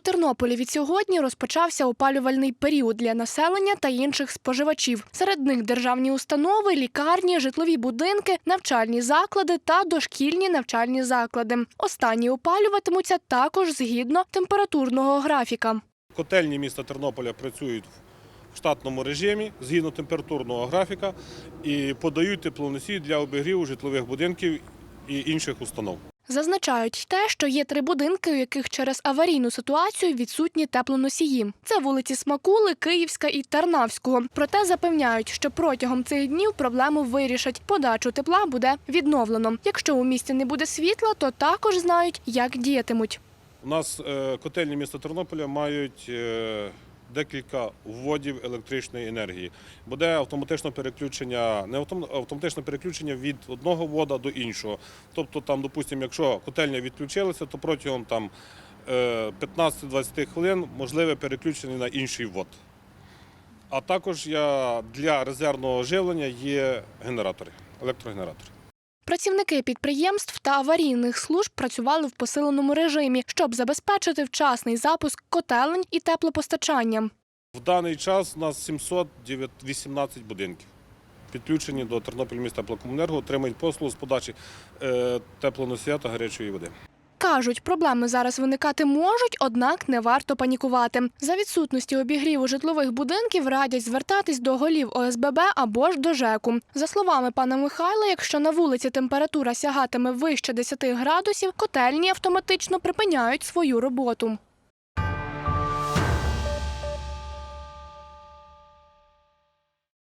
Тернополі від сьогодні розпочався опалювальний період для населення та інших споживачів. Серед них державні установи, лікарні, житлові будинки, навчальні заклади та дошкільні навчальні заклади. Останні опалюватимуться також згідно температурного графіка. Котельні міста Тернополя працюють в штатному режимі згідно температурного графіка і подають теплоносії для обігріву житлових будинків і інших установ. Зазначають те, що є три будинки, у яких через аварійну ситуацію відсутні теплоносії. Це вулиці Смакули, Київська і Тарнавського. Проте запевняють, що протягом цих днів проблему вирішать. Подачу тепла буде відновлено. Якщо у місті не буде світла, то також знають, як діятимуть. У нас е, котельні міста Тернополя мають е, декілька вводів електричної енергії. Буде автоматичне переключення, не автом- автоматичне переключення від одного вода до іншого. Тобто, там, допустимо, якщо котельня відключилася, то протягом там е, 15-20 хвилин можливе переключення на інший вод. А також я, для резервного живлення є генератори, електрогенератори. Працівники підприємств та аварійних служб працювали в посиленому режимі, щоб забезпечити вчасний запуск котелень і теплопостачання. В даний час у нас 718 будинків. Підключені до Тернопіль міста Плакомунерго отримують послугу з подачі е, теплоносія та гарячої води. Кажуть, проблеми зараз виникати можуть, однак не варто панікувати. За відсутності обігріву житлових будинків радять звертатись до голів ОСББ або ж до ЖЕКу. За словами пана Михайла, якщо на вулиці температура сягатиме вище 10 градусів, котельні автоматично припиняють свою роботу.